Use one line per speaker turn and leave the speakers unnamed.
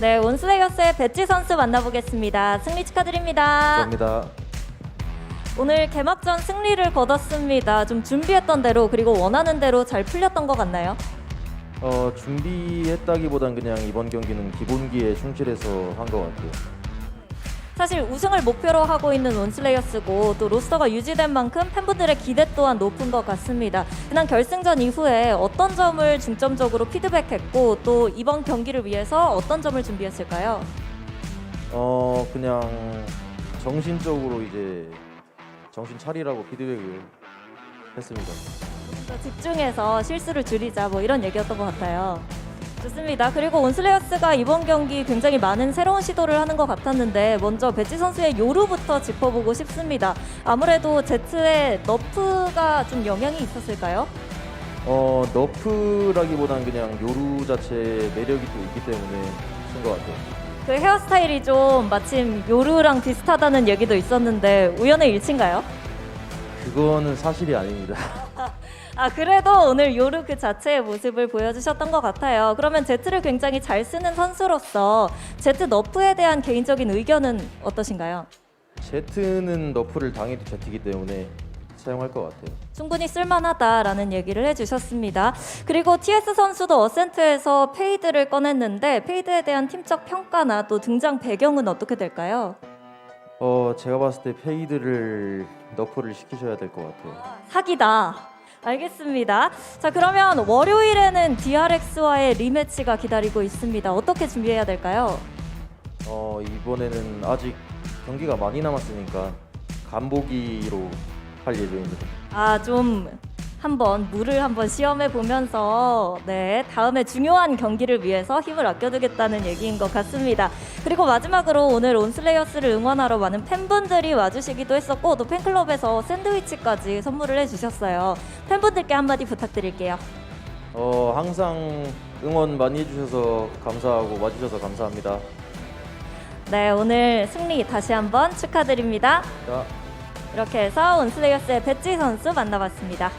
네, 온슬레이어스의 배지 선수 만나보겠습니다. 승리 축하드립니다.
감사합니다.
오늘 개막전 승리를 거뒀습니다. 좀 준비했던 대로 그리고 원하는 대로 잘 풀렸던 것 같나요?
어, 준비했다기보단 그냥 이번 경기는 기본기에 충실해서 한 것 같아요.
사실 우승을 목표로 하고 있는 온슬레이어스고 또 로스터가 유지된 만큼 팬분들의 기대 또한 높은 것 같습니다. 지난 결승전 이후에 어떤 점을 중점적으로 피드백했고 또 이번 경기를 위해서 어떤 점을 준비했을까요?
어, 그냥 정신적으로 이제 정신 차리라고 피드백을 했습니다.
더 집중해서 실수를 줄이자 뭐 이런 얘기였던 것 같아요. 좋습니다. 그리고 온슬레이어스가 이번 경기 굉장히 많은 새로운 시도를 하는 것 같았는데 먼저 배지 선수의 요루부터 짚어보고 싶습니다. 아무래도 제트의 너프가 좀 영향이 있었을까요?
어, 너프라기보단 그냥 요루 자체의 매력이 또 있기 때문에 쓴것 같아요.
그 헤어스타일이 좀 마침 요루랑 비슷하다는 얘기도 있었는데 우연의 일치인가요?
그거는 사실이 아닙니다.
아 그래도 오늘 요루 그 자체의 모습을 보여주셨던 것 같아요. 그러면 제트를 굉장히 잘 쓰는 선수로서 제트 너프에 대한 개인적인 의견은 어떠신가요?
제트는 너프를 당해도 제트이기 때문에 사용할 것 같아요.
충분히 쓸만하다라는 얘기를 해주셨습니다. 그리고 TS 선수도 어센트에서 페이드를 꺼냈는데 페이드에 대한 팀적 평가나 또 등장 배경은 어떻게 될까요?
어, 제가 봤을 때 페이드를 너프를 시키셔야 될 것 같아요.
사기다. 알겠습니다. 자 그러면 월요일에는 DRX와의 리매치가 기다리고 있습니다. 어떻게 준비해야 될까요?
어, 이번에는 아직 경기가 많이 남았으니까 간보기로 할 예정입니다.
아 좀 한번 물을 한번 시험해 보면서 네 다음에 중요한 경기를 위해서 힘을 아껴두겠다는 얘기인 것 같습니다. 그리고 마지막으로 오늘 온슬레이어스를 응원하러 많은 팬분들이 와주시기도 했었고 또 팬클럽에서 샌드위치까지 선물을 해주셨어요. 팬분들께 한마디 부탁드릴게요.
어, 항상 응원 많이 해주셔서 감사하고 와주셔서 감사합니다.
네 오늘 승리 다시 한번 축하드립니다.
자,
이렇게 해서 온슬레이어스의 배지 선수 만나봤습니다.